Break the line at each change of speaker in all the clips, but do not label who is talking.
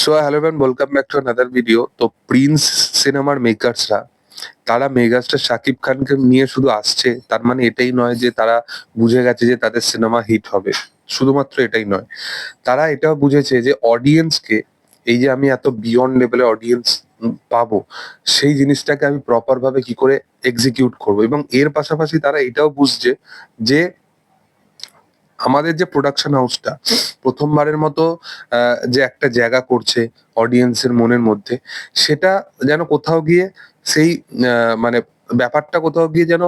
So hello man welcome back to another video তো Prince সিনেমার মেকার্সরা তারা মেগাস্টার শাকিব খানকে নিয়ে শুধু আসছে, তার মানে এটাই নয় যে তারা বুঝে গেছে যে তাদের সিনেমা হিট হবে। শুধুমাত্র এটাই নয়, তারা এটাও বুঝেছে যে অডিয়েন্সকে এই যে আমি এত বিয়ন্ড লেভেলের অডিয়েন্স পাবো, সেই জিনিসটাকে আমি প্রপার ভাবে কি করে এক্সিকিউট করব। এবং এর পাশাপাশি তারা এটাও বুঝছে যে আমাদের যে প্রোডাকশন হাউসটা প্রথমবারের মতো যে একটা জায়গা করছে অডিয়েন্সের মনের মধ্যে, সেটা যেন কোথাও গিয়ে সেই মানে ব্যাপারটা কোথাও গিয়ে যেন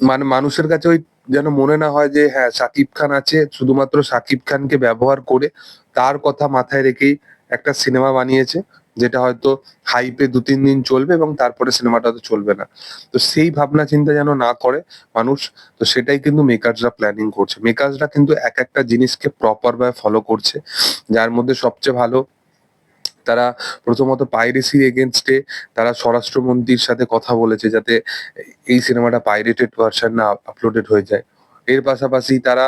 মানে মানুষের কাছে ওই যেন মনে না হয় যে হ্যাঁ সাকিব খান আছে, শুধুমাত্র সাকিব খানকে ব্যবহার করে তার কথা মাথায় রেখেই একটা সিনেমা বানিয়েছে। যেটা হয়তো হাইপে দু তিন দিন চলবে এবং তারপরে সিনেমাটা তো চলবে না। তো সেই ভাবনা চিন্তা যেন না করে মানুষ, তো সেটাই কিন্তু মেকার্সরা প্ল্যানিং করছে। মেকার্সরা কিন্তু এক একটা জিনিসকে প্রপার ভাবে ফলো করছে। যার মধ্যে সবচেয়ে ভালো, তারা প্রথমত পাইরেসির এগেনস্টে তারা স্বরাষ্ট্রমন্ত্রীর সাথে কথা বলেছে যাতে এই সিনেমাটা পাইরেটেড ভার্সন না আপলোডেড হয়ে যায়। এর পাশাপাশি তারা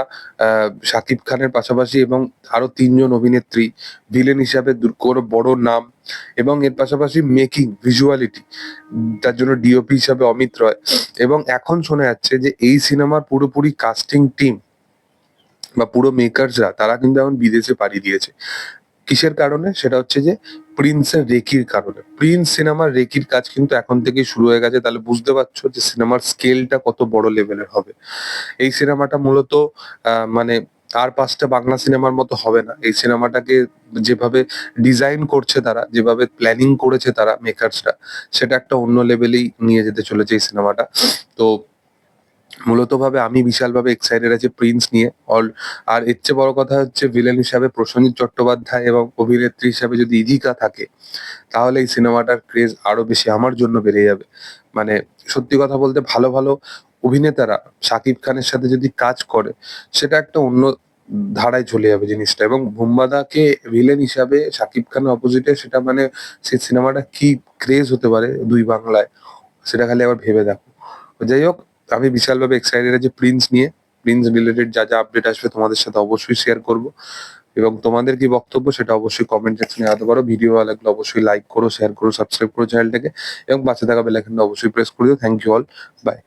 সাকিব খানের পাশাপাশি এবং আরও তিনজন অভিনেত্রী, ভিলেন হিসাবে কোনো বড় নাম এবং এর পাশাপাশি মেকিং ভিজুয়ালিটি তার জন্য ডিওপি হিসাবে অমিত রয়। এবং এখন শোনা যাচ্ছে যে এই সিনেমার পুরোপুরি কাস্টিং টিম বা পুরো মেকার্সরা তারা কিন্তু এখন বিদেশে পাড়ি দিয়েছে। কিসের কারণে? সেটা হচ্ছে যে প্রিন্সের রেকির কারণে। প্রিন্স সিনেমার রেকির কাজ কিন্তু এখন থেকেই শুরু হয়ে গেছে। তাহলে বুঝতে পারছ যে সিনেমার স্কেলটা কত বড় লেভেলের হবে। এই সিনেমাটা মূলত মানে আর পাঁচটা বাংলা সিনেমার মতো হবে না। এই সিনেমাটাকে যেভাবে ডিজাইন করছে তারা, যেভাবে প্ল্যানিং করেছে তারা মেকার্সরা সেটা একটা অন্য লেভেলেই নিয়ে যেতে চলেছে এই সিনেমাটা। তো মূলত ভাবে আমি বিশালভাবে এক্সাইটেড আছি প্রিন্স নিয়ে। অল আর এর চেয়ে বড় কথা হচ্ছে ভিলেন হিসাবে প্রসেনজিৎ চট্টোপাধ্যায় এবং অভিনেত্রী হিসাবে যদি ইদিকা থাকে, তাহলে এই সিনেমাটার ক্রেজ আরও বেশি আমার জন্য বেড়ে যাবে। মানে সত্যি কথা বলতে ভালো ভালো অভিনেতারা শাকিব খানের সাথে যদি কাজ করে, সেটা একটা অন্য ধারায় চলে যাবে জিনিসটা। এবং ভুম্বাদাকে ভিলেন হিসাবে শাকিব খানের অপোজিটে সেটা মানে সেই সিনেমাটা কি ক্রেজ হতে পারে দুই বাংলায়, সেটা খালি আবার ভেবে দেখো। যাই হোক আমি বিশালভাবে এক্সাইটেড আছি প্রিন্স নিয়ে। প্রিন্স রিলেটেড যা যা আপডেট আসবে তোমাদের সাথে অবশ্যই শেয়ার করব। এবং তোমাদের কি বক্তব্য সেটা অবশ্যই কমেন্ট সেকশনে জানাতে পারো। ভিডিও ভালো লাগলে অবশ্যই লাইক করো শেয়ার করো সাবস্ক্রাইব করো চ্যানেলটাকে এবং পাশে থাকা বেল আইকনটা অবশ্যই প্রেস করে দিও। Thank you all by